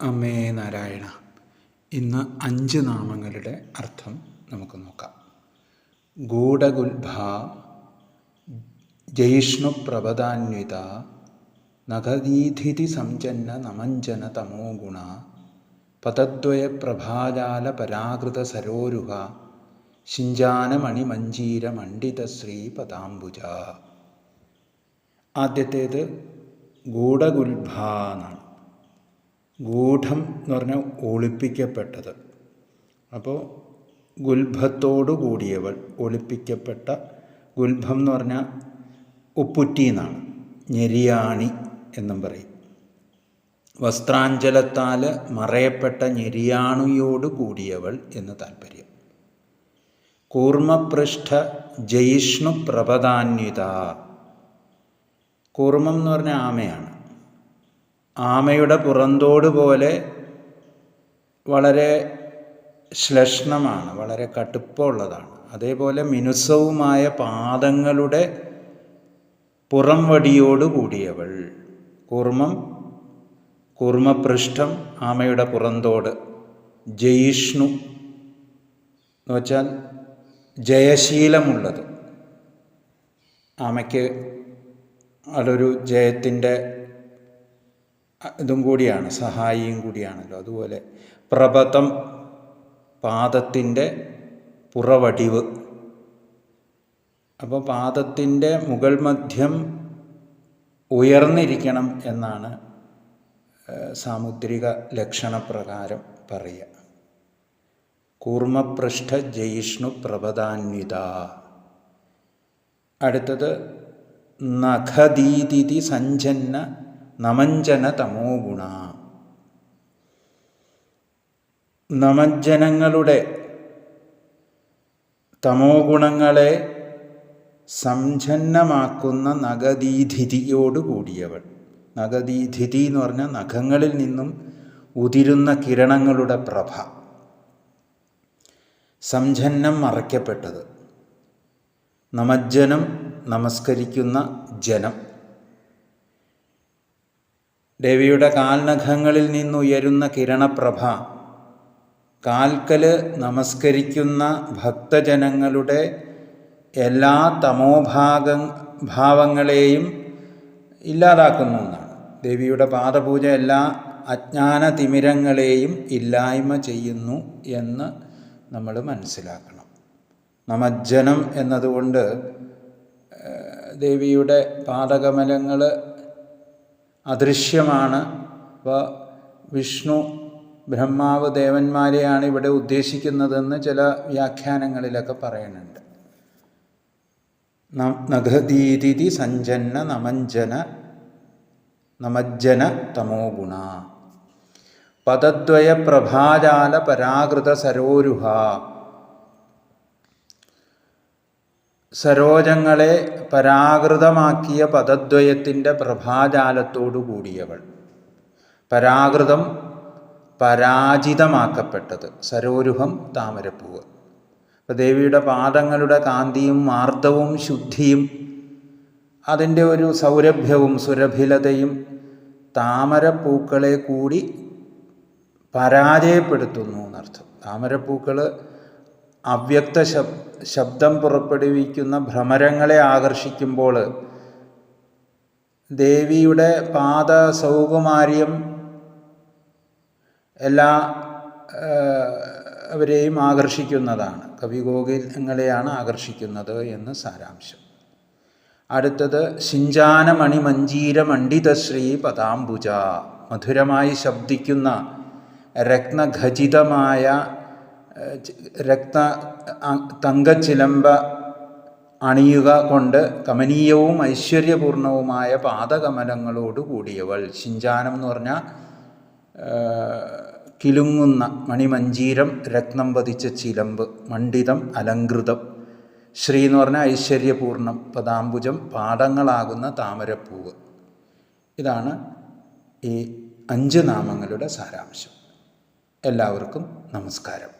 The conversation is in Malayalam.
അമ്മേ നാരായണ. ഇന്ന് അഞ്ച് നാമങ്ങളുടെ അർത്ഥം നമുക്ക് നോക്കാം. ഗൂഢഗുൽഭ ജയിഷ്ണുപ്രഭതാന്വിത നഖദീധിതി സംജന്ന നമഞ്ജന തമോ ഗുണ പതദ്വയ പ്രഭാജാല പരാകൃത സരോരുഹ ശിഞ്ചാനമണിമഞ്ജീര മണ്ഡിതശ്രീ പതാംബുജ ആദ്യത്തേത് ഗൂഢഗുൽഭ എന്നാണ്. ഗൂഢം എന്ന് പറഞ്ഞാൽ ഒളിപ്പിക്കപ്പെട്ടത്. അപ്പോൾ ഗുൽഭത്തോടു കൂടിയവൾ ഒളിപ്പിക്കപ്പെട്ട ഗുൽഭം എന്ന് പറഞ്ഞാൽ ഉപ്പുറ്റി എന്നാണ്. ഞെരിയാണി എന്നും പറയും. വസ്ത്രാഞ്ചലത്താൽ മറയപ്പെട്ട ഞെരിയാണിയോട് കൂടിയവൾ എന്ന് താല്പര്യം. കൂർമ്മപൃഷ്ഠ ജയിഷ്ണു പ്രപദാന്വിത കൂർമ്മം എന്ന് പറഞ്ഞാൽ ആമയാണ്. ആമയുടെ പുറന്തോട് പോലെ വളരെ ശ്ലഷ്ണമാണ് വളരെ കടുപ്പമുള്ളതാണ്. അതേപോലെ മിനുസവുമായ പാദങ്ങളുടെ പുറം വടിയോട് കൂടിയവൾ. കുർമ്മം കുർമ്മപൃഷ്ഠം ആമയുടെ പുറന്തോട്. ജയിഷ്ണു എന്ന് വെച്ചാൽ ജയശീലമുള്ളത്. ആമയ്ക്ക് അതൊരു ജയത്തിന്റെ ഇതും കൂടിയാണ് സഹായിയും കൂടിയാണല്ലോ. അതുപോലെ പ്രപഥം പാദത്തിന്റെ പുറവടിവ്. അപ്പോൾ പാദത്തിന്റെ മുകൾ മധ്യം ഉയർന്നിരിക്കണം എന്നാണ് സാമുദ്രിക ലക്ഷണപ്രകാരം പറയുക. കൂർമ്മപൃഷ്ഠ ജയിഷ്ണു പ്രപദാന്വിത അടുത്തത് നഖദീതിഥി സഞ്ജന്ന നമഞ്ജന തമോ ഗുണ. നമഞ്ജനങ്ങളുടെ തമോ ഗുണങ്ങളെ സംജന്നമാക്കുന്ന നഗദീധിതിയോട് കൂടിയവൾ. നഗദീധിതി എന്ന് പറഞ്ഞാൽ നഖങ്ങളിൽ നിന്നും ഉതിരുന്ന കിരണങ്ങളുടെ പ്രഭ. സംജന്നം മറയ്ക്കപ്പെട്ടത്. നമജ്ജനം നമസ്കരിക്കുന്ന ജനം. ദേവിയുടെ കാൽനഖങ്ങളിൽ നിന്നുയരുന്ന കിരണപ്രഭ കാൽക്കൽ നമസ്കരിക്കുന്ന ഭക്തജനങ്ങളുടെ എല്ലാ തമോഭാഗ ഭാവങ്ങളെയും ഇല്ലാതാക്കുന്നു എന്നാണ്. ദേവിയുടെ പാദപൂജ എല്ലാ അജ്ഞാന തിമിരങ്ങളെയും ഇല്ലായ്മ ചെയ്യുന്നു എന്ന് നമ്മൾ മനസ്സിലാക്കണം. നമജ്ജനം എന്നതുകൊണ്ട് ദേവിയുടെ പാദകമലങ്ങൾ അദൃശ്യമാണ്. അപ്പോൾ വിഷ്ണു ബ്രഹ്മാവ് ദേവന്മാരെയാണ് ഇവിടെ ഉദ്ദേശിക്കുന്നതെന്ന് ചില വ്യാഖ്യാനങ്ങളിലൊക്കെ പറയുന്നുണ്ട്. നഖദീതി സഞ്ജന്ന നമഞ്ജന നമജ്ജന തമോ ഗുണ. പദദ്വയ പ്രഭാജാല പരാകൃത സരോരുഹ. സരോജങ്ങളെ പരാകൃതമാക്കിയ പദദ്വയത്തിന്റെ പ്രഭാജാലത്തോടു കൂടിയവൾ. പരാകൃതം പരാജിതമാക്കപ്പെട്ടത് സരോരുഹം താമരപ്പൂവ്. അപ്പോൾ ദേവിയുടെ പാദങ്ങളുടെ കാന്തിയും മാർദ്ദവും ശുദ്ധിയും അതിന്റെ ഒരു സൗരഭ്യവും സുരഭിലതയും താമരപ്പൂക്കളെ കൂടി പരാജയപ്പെടുത്തുന്നു എന്നർത്ഥം. താമരപ്പൂക്കൾ അവ്യക്ത ശബ്ദം പുറപ്പെടുവിക്കുന്ന ഭ്രമരങ്ങളെ ആകർഷിക്കുമ്പോൾ ദേവിയുടെ പാദ സൗകുമാര്യം എല്ലാ അവരെയും ആകർഷിക്കുന്നതാണ്. കവിഗോകുലങ്ങളെയാണ് ആകർഷിക്കുന്നത് എന്ന് സാരാംശം. അടുത്തത് ശിഞ്ചാനമണി മഞ്ജീര മണ്ഡിതശ്രീ പദാംബുജ. മധുരമായി ശബ്ദിക്കുന്ന രത്നഖചിതമായ രക്ത തങ്കച്ചിലമ്പ അണിയുക കൊണ്ട് കമനീയവും ഐശ്വര്യപൂർണവുമായ പാദകമലങ്ങളോട് കൂടിയവൾ. ശിഞ്ചാനം എന്ന് പറഞ്ഞാൽ കിലുങ്ങുന്ന മണിമഞ്ചീരം രത്നം പതിച്ച ചിലമ്പ് മണ്ഡിതം അലങ്കൃതം ശ്രീ എന്ന് പറഞ്ഞാൽ ഐശ്വര്യപൂർണം പദാംബുജം പാദങ്ങളാകുന്ന താമരപ്പൂവ്. ഇതാണ് ഈ അഞ്ച് നാമങ്ങളുടെ സാരാംശം. എല്ലാവർക്കും നമസ്കാരം.